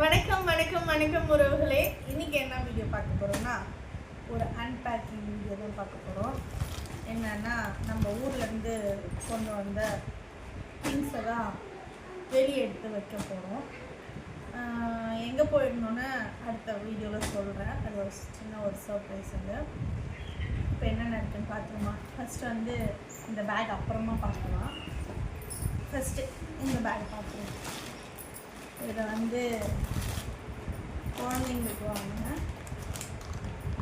வணக்கம் வணக்கம் வணக்கம் உறவுகளே. இன்னைக்கு என்ன வீடியோ பார்க்க போகிறோம்னா ஒரு அன்பேக்கிங் வீடியோ தான் பார்க்க போகிறோம் என்னன்னா நம்ம ஊர்லேருந்து கொண்டு வந்த திங்ஸை தான் வெளியே எடுத்து வைக்க போகிறோம் எங்கே போயிருந்தோன்னு அடுத்த வீடியோவில் சொல்கிறேன் அது ஒரு சின்ன ஒரு சர்ப்ரைஸ் அது இப்போ என்னென்ன இருக்குன்னு பார்த்துருமா? ஃபஸ்ட்டு வந்து இந்த பேக் அப்புறமா பார்க்கலாம். ஃபஸ்ட்டு இந்த பேக் பார்த்துருவோம். இதில் வந்து குழந்தைங்களுக்கு வாங்கின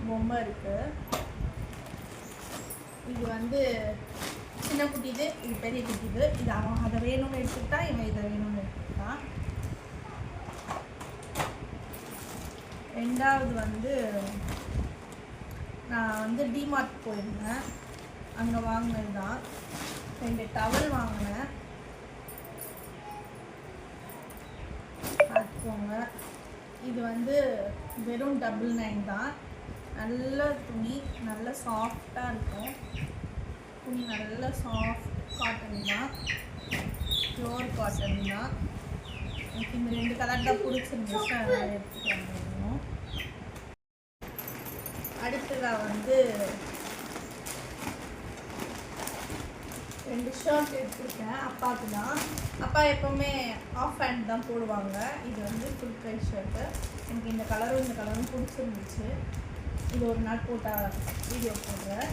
பொம்மை இருக்கு. இது வந்து சின்ன குட்டிது இது பெரிய குட்டிது. இது அவன் அதை வேணும்னு எடுத்துக்கிட்டா இவன் இதை வேணும்னு எடுத்துக்கிட்டான் ரெண்டாவது வந்து நான் வந்து டிமார்ட் போயிருந்தேன். அங்கே வாங்கினது தான் ரெண்டு டவல் வாங்கினேன். பார்த்துக்கோங்க இது வந்து வெறும் டபுள் நைன் தான். நல்ல துணி நல்ல சாஃப்டாக இருக்கும். துணி நல்ல சாஃப்ட் காட்டன் தான். ப்யூர் காட்டன் தான். எனக்கு இந்த ரெண்டு கலர் தான் பிடிச்சிருந்துச்சு. அதனால் எடுத்துகிட்டு வந்துடணும். அடுத்ததாக வந்து ரெண்டு ஷர்ட் எடுத்திருக்கேன். அப்பாவுக்கு தான் அப்பா எப்போவுமே ஆஃப் ஹேண்ட் தான் போடுவாங்க. இது வந்து ஃபுல் கை ஷர்ட்டு எனக்கு இந்த கலரும் இந்த கலரும் பிடிச்சிருந்துச்சு. இது ஒரு நாள் போட்டால் வீடியோ போடுறேன்.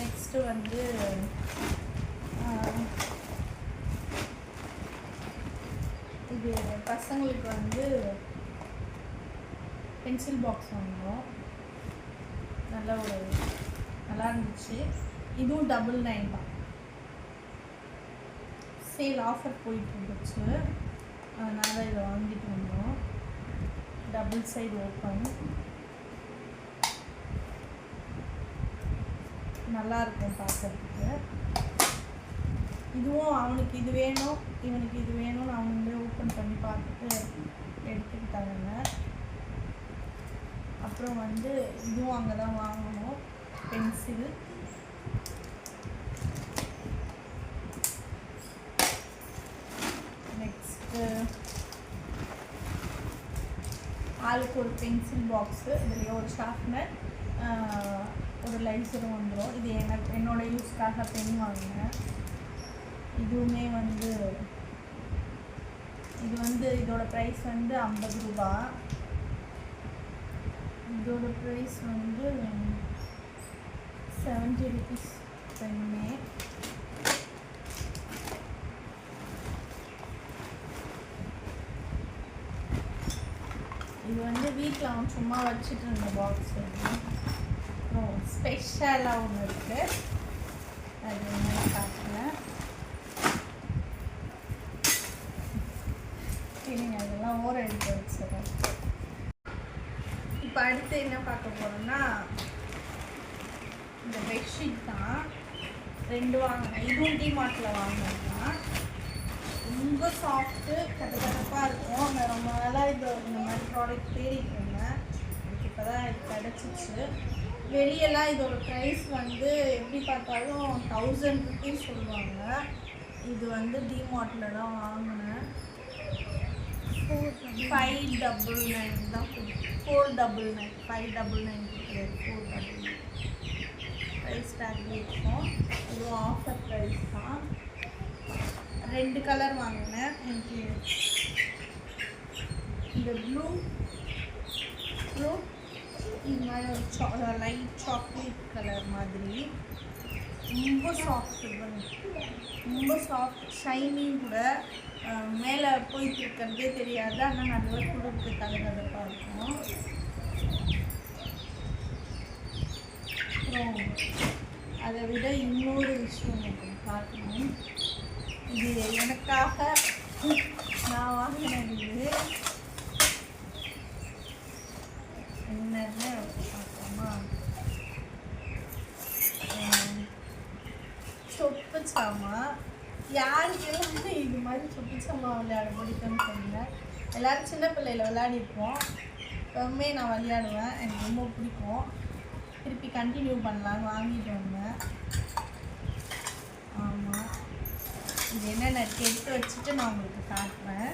நெக்ஸ்ட்டு வந்து இது பசங்களுக்கு வந்து பென்சில் பாக்ஸ் வாங்கினோம் நல்ல ஒரு நல்லா இருந்துச்சு. இதுவும் டபுள் நைன் தான். சேல் ஆஃபர் போயிட்டு இருந்துச்சு அதனால் இதை வாங்கிட்டு வந்தோம். Double side open. நல்லா இருக்கும் பார்க்கறதுக்கு. இதுவும் அவனுக்கு இது வேணும் இவனுக்கு இது வேணும்னு அவனுங்களே ஓப்பன் பண்ணி பார்த்துட்டு எடுத்துக்கிட்டாங்க. அப்புறம் வந்து இதுவும் அங்கே தான் வாங்கணும் பென்சில் நெக்ஸ்ட்டு ஆளுக்கு ஒரு பென்சில் பாக்ஸு இதுலேயே ஒரு ஷார்ப்னர் ஒரு லைசரும் வந்துடும் இது எனக்கு என்னோட யூஸ்க்காக பென் வாங்கினேன். இதுவுமே வந்து இது வந்து இதோட ப்ரைஸ் வந்து ஐம்பது ரூபா. இதோட ப்ரைஸ் வந்து செவன்ட்டி ருபீஸ் பெண்ணே இது வந்து வீட்டில் அவன் சும்மா வச்சுட்டு இருந்த பாக்ஸ் அப்புறம் ஸ்பெஷலாக ஒன்று இருக்குது அது என்ன பார்க்குறேன் சரிங்க அதெல்லாம் ஓர எடுத்து வச்சுறேன் இப்போ அடுத்து என்ன பார்க்க போகிறோம்னா இந்த பெட்ஷீட் தான். ரெண்டு வாங்கினேன். இதுவும் டிமார்ட்டில் வாங்கினது தான். ரொம்ப சாஃப்ட்டு கதகதப்பாக இருக்கும். நான் ரொம்ப நாளாக இது இந்த ப்ராடக்ட் தேடிட்டு இருந்தேன் எனக்கு இப்போ தான் கிடச்சிச்சு. வெளியெல்லாம் இதோட ப்ரைஸ் வந்து எப்படி பார்த்தாலும் தௌசண்ட் ருபீஸ் சொல்லுவாங்க. இது வந்து டிமார்ட்டில் தான் வாங்கினேன். ஃபைவ் டபுள் நைன் தான் four double nine five double nine கிடையாது four double nine price tag இருக்கும். இதுவும் ஆஃபர் ப்ரைஸ் தான். ரெண்டு கலர் வாங்கினேன். எனக்கு இந்த ப்ளூ ப்ளூ இது மாதிரி ஒரு சா லைட் சாக்லேட் கலர் மாதிரி. ரொம்ப சாஃப்ட் ரொம்ப சாஃப்ட் ஷைனிங் கூட uh, மேலே போயிட்டு இருக்கிறதே தெரியாது. ஆனால் நல்லா கொடுத்து கலகலப்பாக இருக்கும். அப்புறம் அதை விட இன்னொரு விஷயம் எனக்கு பார்க்கணும் இது எனக்காக நான் வாங்கினது நேரமே பார்த்தோமா சொப்பு சாமா யாருக்கெல்லாம் இது மாதிரி சொப்பு சாமா விளையாட பிடிக்கும்னு தெரியல. எல்லோரும் சின்ன பிள்ளையில் விளையாடிருப்போம். எப்பவுமே நான் விளையாடுவேன். எனக்கு ரொம்ப பிடிக்கும். திருப்பி கண்டினியூ பண்ணலான்னு வாங்கிட்டு வந்தேன். ஆமாம் இது என்னென்ன எடுத்து வச்சுட்டு நான் உங்களுக்கு காட்டுறேன்.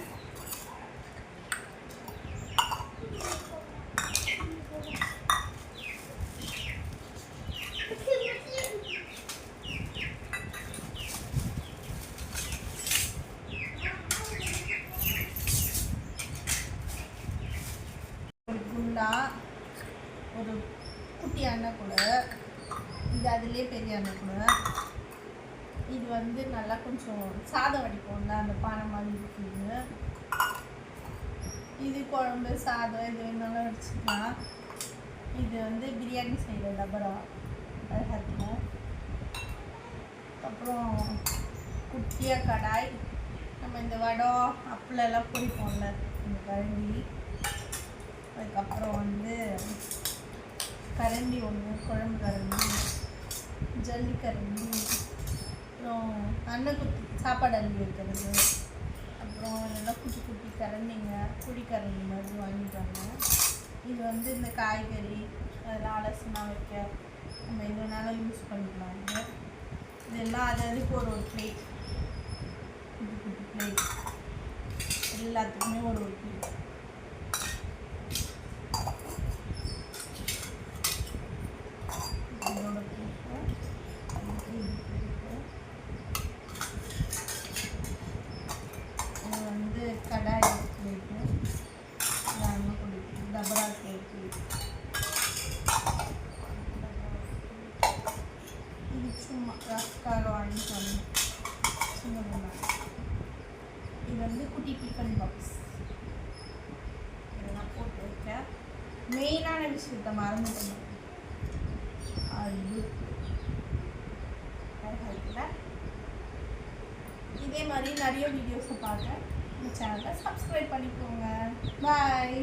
குண்டா ஒரு குட்டி அண்ணன் கூட இது அதுலேயே பெரிய அண்ணன் கூட இது வந்து நல்லா கொஞ்சம் சாதம் வடிப்போம்ல அந்த பானை மாதிரி இருக்குது இது குழம்பு சாதம் இது வேணாலும் வச்சுக்கலாம் இது வந்து பிரியாணி செய்கிற டபரா அழகத்தில் அப்புறம் குட்டியாக கடாய் நம்ம இந்த வடம் அப்பளெல்லாம் பொரிப்போம்ல இந்த கரண்டி. அதுக்கப்புறம் வந்து கரண்டி ஒன்று குழம்பு கரண்டி ஜல்லி கரண்டி அப்புறம் அன்னக்குத்தி சாப்பாடு அள்ளி வைக்கிறது. அப்புறம் இதெல்லாம் குட்டி குட்டி கரண்டிங்க குடி கரண்டி மாதிரி வாங்கிட்டாங்க. இது வந்து இந்த காய்கறி அதெல்லாம் அலசுனா வைக்க நம்ம எது வேணாலும் யூஸ் பண்ணிக்கலாம். இது இதெல்லாம் அது அதுக்கு ஒரு ஒரு பிளேட் குட்டி குட்டி பிளேட் எல்லாத்துக்குமே ஒரு ஒரு பிளேட் இதோட பிளேட்டு இதுக்கு இது பிளேட்டு இது வந்து கடாய் பிளேட்டு எல்லாமே குடிக்கும் டபரா கேக்கு இது சும்மா சொன்னேன் இது வந்து குட்டி டிஃபன் பாக்ஸ் இதெல்லாம் போட்டு வைக்க மெயினான விஷயத்த மறந்துட்டேன். அது இதே மாதிரி நிறைய வீடியோஸை பார்க்க. இந்த சேனலை சப்ஸ்கிரைப் பண்ணிக்கோங்க. பாய்